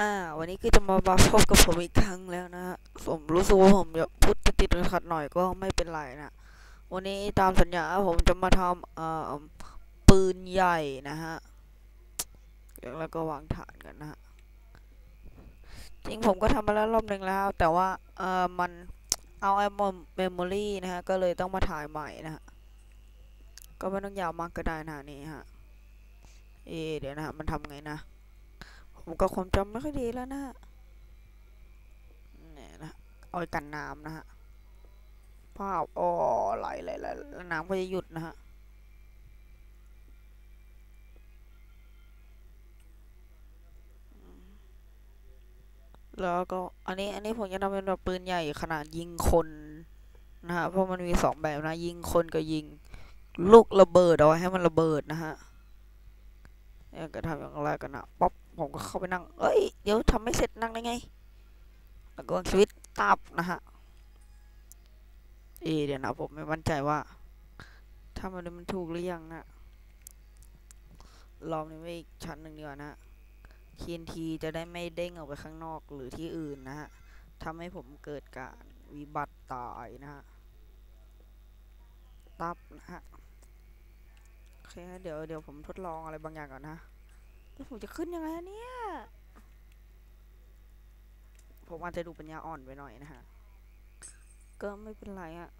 อ่า วันนี้ก็จะมามาพบกับผมอีกครั้งแล้วนะฮะผมรู้สึกว่าผมจะพูดติดขัดหน่อยก็ไม่เป็นไรนะ วันนี้ตามสัญญาผมจะมาทำเอ่อปืนใหญ่นะฮะ แล้วก็วางฐานกันนะฮะ จริงผมก็ทำมาแล้วรอบหนึ่งแล้ว แต่ว่าเอ่อมันเอาไอ้เมมโมรี่นะฮะ ก็เลยต้องมาถ่ายใหม่นะฮะ ก็ไม่ต้องยาวมากก็ได้นะนี่ฮะ เอเดี๋ยวนะฮะ มันทำไงนะ ผมก็ความจำไม่ค่อยดีแล้วนะฮะเนี่ยนะเอากันน้ำนะฮะภาพอ๋อไหลไหลไหลแล้วน้ำก็จะหยุดนะฮะแล้วก็อันนี้ อันนี้ผมจะทำเป็นแบบปืนใหญ่ขนาดยิงคนนะฮะเพราะมันมีสองแบบนะ ยิงคนกับยิง ลูกระเบิดเอาให้มันระเบิดนะฮะเนี่ยก็ทำอย่างไรกันนะป๊อป ผมก็เข้าไปนั่ง เอ้ย เดี๋ยวทำไม่เสร็จนั่งได้ไง แล้วก็ชีวิตตับนะฮะ เอเดี๋ยวนะผมไม่มั่นใจว่าถ้ามันมันถูกหรือยังนะลองนี้ไว้อีกชั้นหนึ่งดีกว่านะ TNT จะได้ไม่เด้งออกไปข้างนอกหรือที่อื่นนะฮะทำให้ผมเกิดการวิบัติตายนะฮะ ตับนะฮะ โอเคฮะเดี๋ยวเดี๋ยวผมทดลองอะไรบางอย่างก่อนนะ ผมจะขึ้นยังไงอะเนี่ย ผมอาจจะดูปัญญาอ่อนไปหน่อยนะฮะ ก็ไม่เป็นไรอะ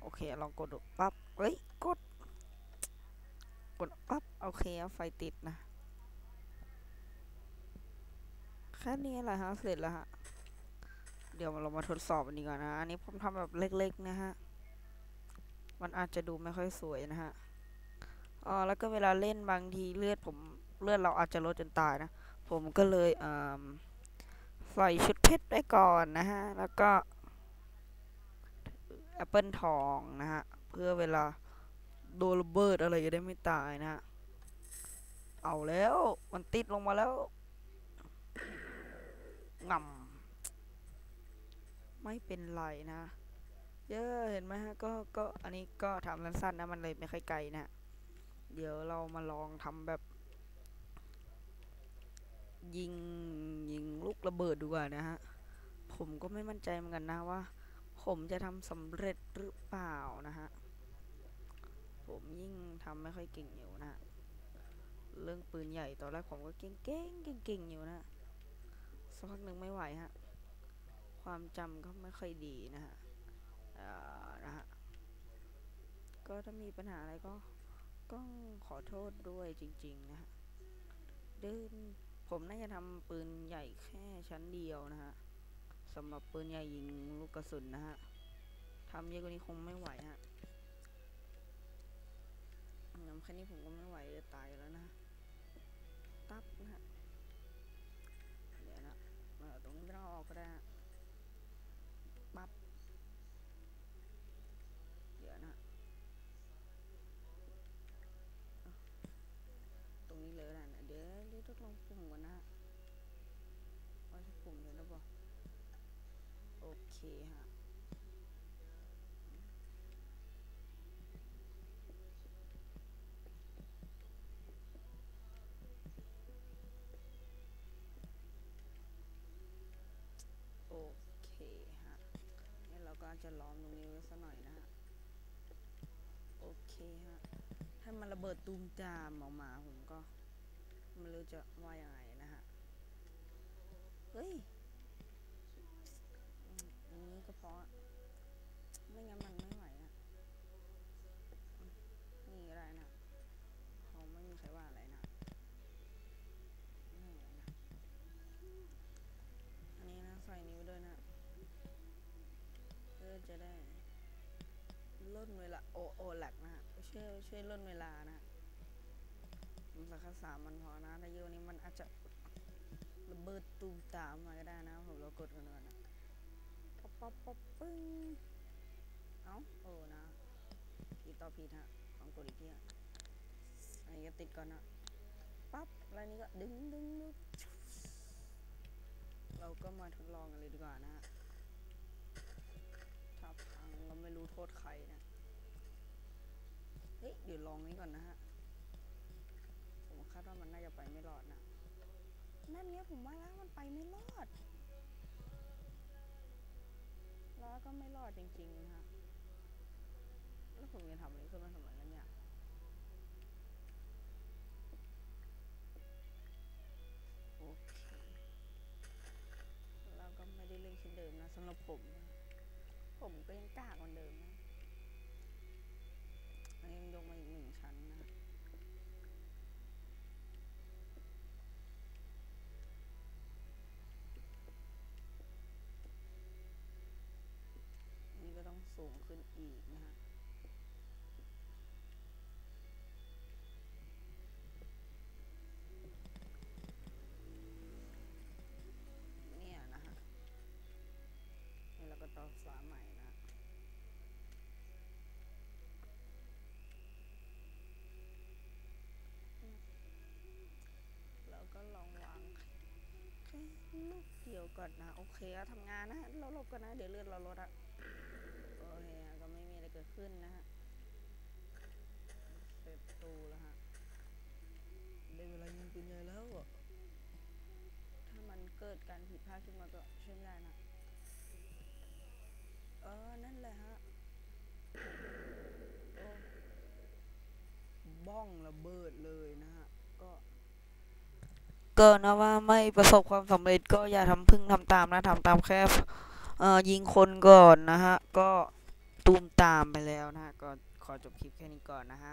โอเค ลองกดดูปั๊บเฮ้ย กด กดปั๊บ โอเคไฟติดนะ แค่นี้แหละฮะ เสร็จแล้วฮะ เดี๋ยวเรามาทดสอบอันนี้ก่อนนะ อันนี้ผมทำแบบเล็กๆนะฮะ มันอาจจะดูไม่ค่อยสวยนะฮะ อ๋อแล้วก็เวลาเล่นบางทีเลือดผมเลือดเราอาจจะลดจนตายนะ ผมก็เลยใส่ชุดเพชรไปก่อนนะฮะ แล้วก็แอปเปิลทองนะฮะ เพื่อเวลาโดนระเบิดอะไรจะได้ไม่ตายนะฮะ เอาแล้วมันติดลงมาแล้วงำไม่เป็นไรนะ เยอะเห็นไหมฮะ ก็ก็อันนี้ก็ทำสั้นๆนะ มันเลยไม่ค่อยไกลนะ เดี๋ยวเรามาลองทำแบบ ยิงยิงลูกระเบิดดูกว่านะฮะ ผมก็ไม่มั่นใจเหมือนกันนะว่า ผมจะทำสำเร็จหรือเปล่านะฮะ ผมยิ่งทำไม่ค่อยเก่งอยู่นะฮะเรื่องปืนใหญ่ตอนแรกผมก็เก่งเก่งเก่งเก่งอยู่นะสักพักหนึ่งไม่ไหวฮะ ความจำก็ไม่ค่อยดีนะฮะนะฮะ ก็ถ้ามีปัญหาอะไรก็ ก็ขอโทษด้วยจริง ๆ นะฮะเดินผมน่าจะทำปืนใหญ่แค่ชั้นเดียวนะฮะสำหรับปืนใหญ่ยิงลูกกระสุนนะฮะทำเยอะกว่านี้คงไม่ไหวฮะน้ำแค่นี้ผมก็ไม่ไหวจะตายแล้วนะตับนะฮะเดี๋ยวนะเออตรงนี้ไม่ต้องออกก็ได้ ลองปุ่มก่อนนะฮะว่าจะปุ่มเดี๋ยวนะบอกโอเคฮะโอเคฮะงั้นเราก็จะล้อมตรงนี้ไว้สักหน่อยนะฮะ โอเคฮะ ถ้ามันระเบิดตูมจามออกมาผมก็ ไม่รู้จะว่ายังไงนะฮะ เฮ้ยอืมอย่างนี้ก็เพราะไม่งั้นมันไม่ไหวอะนี่ก็ได้นะเขาไม่มีใครว่าอะไรนะนี่นะ อันนี้นะใส่นิ้วด้วยนะเพื่อจะได้ล่นเวลาโอโอแลกนะฮะช่วยช่วยล่นเวลานะ มันสักแค่สามมันพอนะถ้าเยอะนี้มันอาจจะระเบิดตูมตามมาก็ได้นะผมเรากดกันก่อนนะป๊อปป๊อปป๊อปปึ้งเอ้าโอ้นะอีต่อผิดฮะลองกดอีกทีฮะอันนี้ก็ติดก่อนนะปั๊บแล้วนี้ก็ดึงดึงดึงเราก็มาทดลองกันเลยดีกว่านะฮะถ้าพังก็ไม่รู้โทษใครนะ เฮ้ยเดี๋ยวลองนี้ก่อนนะฮะ คาดว่ามันน่าจะไปไม่รอดนะนั่นเนี้ยผมว่าแล้วมันไปไม่รอด แล้วก็ไม่รอดจริงๆนะฮะแล้วผมจะทำอะไรขึ้นมาทำไมกันเนี่ยโอเคแล้วก็ไม่ได้เรื่องเช่นเดิมนะสำหรับผมนะผมก็ยังกล้ากเหมือนเดิมนะอันนี้ยังยกมาอีกหนึ่งชั้นนะ นี่ก็ต้อง สูงขึ้นอีกนะฮะเนี่ยนะฮะนี่เราก็ต่อฝาใหม่นะแล้วก็ลองวางลูกเดียวก่อนนะ โอเคอะทำงานนะเราลบกันนะ เดี๋ยวเลือดเราลดอะ โอเคอะก็ไม่มีอะไรเกิดขึ้นนะฮะเสร็จตูแล้วฮะได้เวลายิงปืนใหญ่แล้วอะถ้ามันเกิดการผิดพลาดขึ้นมาก็ช่วยไม่ได้นะเออนั่นแหละฮะโอ้บ้องระเบิดเลยนะฮะก็ก็นะว่าไม่ประสบความสำเร็จก็อย่าทำพึ่งทำตามนะทำตามแค่เอ่อยิงคนก่อนนะฮะ ก็ ตูมตามไปแล้วนะฮะก็ขอจบคลิปแค่นี้ก่อนนะฮะ